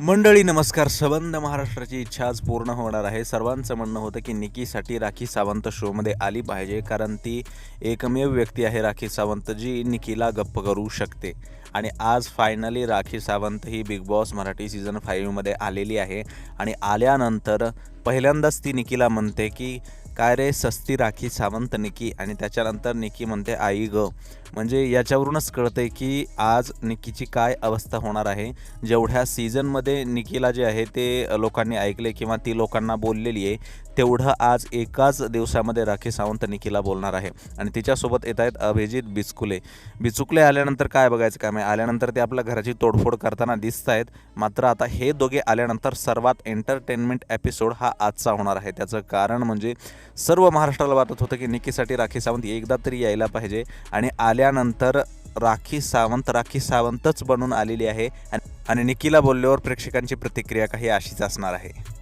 मंडळी नमस्कार. सबंध महाराष्ट्राची इच्छा आज पूर्ण होणार आहे. सर्वांचं म्हणणं होतं की निकीसाठी राखी सावंत शोमध्ये आली पाहिजे कारण ती एकमेव व्यक्ती आहे राखी सावंत जी निकीला गप्प करू शकते. आणि आज फायनली राखी सावंत ही बिग बॉस मराठी सीझन फाईव्हमध्ये आलेली आहे. आणि आल्यानंतर पहिल्यांदाच ती निकीला म्हणते की काय रे सस्ती राखी सावंत निकी आणि त्याच्यानंतर निकी म्हणते आई ग. म्हणजे याच्यावरूनच कळते की आज निकीची काय अवस्था होणार आहे. जेवढ्या सीझनमध्ये निकीला जे आहे ते लोकांनी ऐकले किंवा ती लोकांना बोललेली आहे तेवढं आज एकाच दिवसामध्ये राखी सावंत निकीला बोलणार आहे. आणि तिच्यासोबत येत आहेत अभिजित बिचकुले. बिचुकले आल्यानंतर काय बघायचं काम? आहे आल्यानंतर ते आपल्या घराची तोडफोड करताना दिसत आहेत मात्र आता हे दोघे आल्यानंतर सर्वात एंटरटेनमेंट एपिसोड हा आजचा होणार आहे. त्याचं कारण म्हणजे सर्व महाराष्ट्राला वाटत होतं की निकीसाठी राखी सावंत एकदा तरी यायला पाहिजे आणि आल्यानंतर राखी सावंत राखी सावंतच बनून आलेली आहे. आणि- निकीला बोलल्यावर प्रेक्षकांची प्रतिक्रिया काही अशीच असणार आहे.